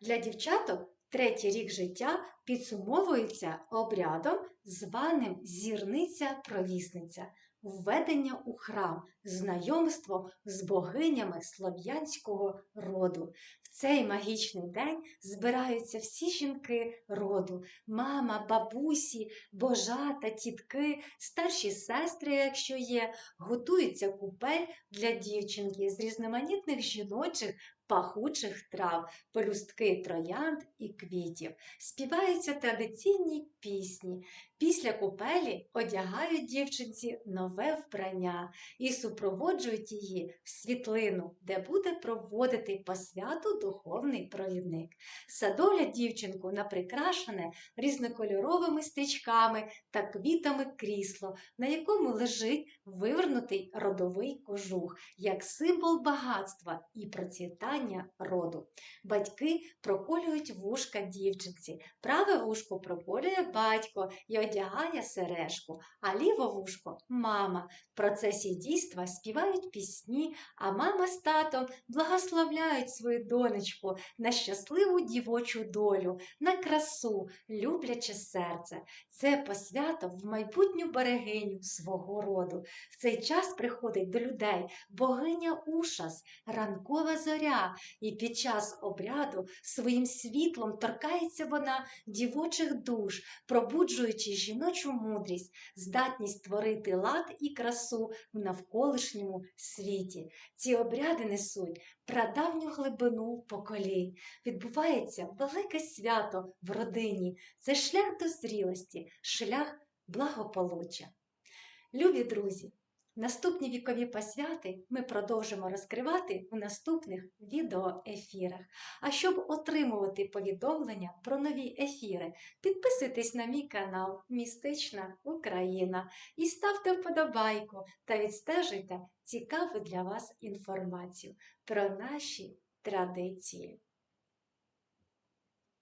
Для дівчаток третій рік життя підсумовується обрядом, званим зірниця-провісниця, введення у храм, знайомство з богинями слов'янського роду. В цей магічний день збираються всі жінки роду, мама, бабусі, божата, тітки, старші сестри, якщо є, готується купель для дівчинки з різноманітних жіночих пахучих трав, пелюстки троянд і квітів. Співаються традиційні пісні. Після купелі одягають дівчинці нове вбрання і супроводжують її в світлину, де буде проводити посвяту духовний провідник. Садовлять дівчинку на прикрашене різнокольоровими стрічками та квітами крісло, на якому лежить вивернутий родовий кожух, як символ багатства і процвітання роду. Батьки проколюють вушка дівчинці, праве вушко проколює батько і одягає сережку, а ліве вушко мама. В процесі дійства співають пісні, а мама з татом благословляють свою донечку на щасливу дівочу долю, на красу, любляче серце. Це посвято в майбутню берегиню свого роду. В цей час приходить до людей богиня Ушас, ранкова зоря, і під час обряду своїм світлом торкається вона дівочих душ, пробуджуючи жіночу мудрість, здатність творити лад і красу в навколишньому світі. Ці обряди несуть прадавню глибину поколінь. Відбувається велике свято в родині. Це шлях до зрілості, шлях благополуччя. Любі друзі! Наступні вікові посвяти ми продовжимо розкривати в наступних відеоефірах. А щоб отримувати повідомлення про нові ефіри, підписуйтесь на мій канал Містична Україна і ставте вподобайку та відстежуйте цікаву для вас інформацію про наші традиції.